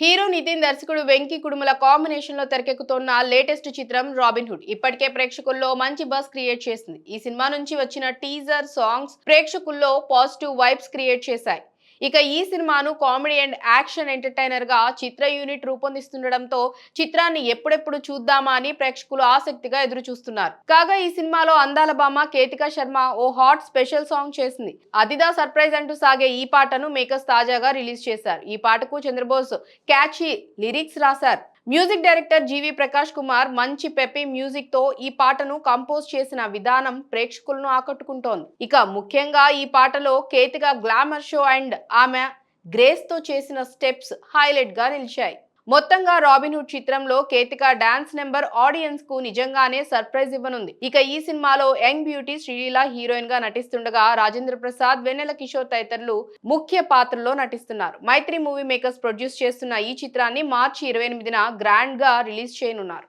Hero Nitin దర్శకుడు వెంకీ కుడుముల కాంబినేషన్లో తెరకెక్కుతున్న లేటెస్ట్ చిత్రం రాబిన్ హుడ్. ఇప్పటికే ప్రేక్షకుల్లో మంచి బస్ క్రియేట్ చేసింది. ఈ సినిమా నుంచి వచ్చిన టీజర్ సాంగ్స్ ప్రేక్షకుల్లో పాజిటివ్ వైబ్స్ క్రియేట్ చేశాయి. ఇక ఈ సినిమాను కామెడీ అండ్ యాక్షన్ ఎంటర్టైనర్గా చిత్ర యూనిట్ రూపొందిస్తుండటంతో చిత్రాన్ని ఎప్పుడెప్పుడు చూద్దామా అని ప్రేక్షకులు ఆసక్తిగా ఎదురు చూస్తున్నారు కాగా ఈ సినిమాలో అందాల బామ్మ కేతికా శర్మ ఓ హాట్ స్పెషల్ సాంగ్ చేసింది. అదిదా సర్ప్రైజ్ అంటూ సాగే ఈ పాటను మేకర్స్ తాజాగా రిలీజ్ చేశారు. ఈ పాటకు చంద్రబోస్ క్యాచీ లిరిక్స్ రాశారు. Music director G V Prakash Kumar మంచి పెప్పి మ్యూజిక్తో ఈ పాటను కంపోజ్ చేసిన విధానం ప్రేక్షకులను ఆకట్టుకుంటోంది. ఇక ముఖ్యంగా ఈ పాటలో కేతిగా గ్లామర్ షో అండ్ ఆమె గ్రేస్తో చేసిన స్టెప్స్ హైలైట్గా నిలిచాయి. మొత్తంగా రాబిన్ హుడ్ చిత్రంలో కేతిక డాన్స్ నెంబర్ ఆడియన్స్కు నిజంగానే సర్ప్రైజ్ ఇవ్వనుంది. ఇక ఈ సినిమాలో యంగ్ బ్యూటీ శ్రీలీల హీరోయిన్గా నటిస్తుండగా రాజేంద్ర ప్రసాద్ వెన్నెల కిషోర్ తదితరులు ముఖ్య పాత్రలో నటిస్తున్నారు. మైత్రి మూవీ మేకర్స్ ప్రొడ్యూస్ చేస్తున్న ఈ చిత్రాన్ని మార్చి ఇరవై ఎనిమిదిన గ్రాండ్గా రిలీజ్ చేయనున్నారు.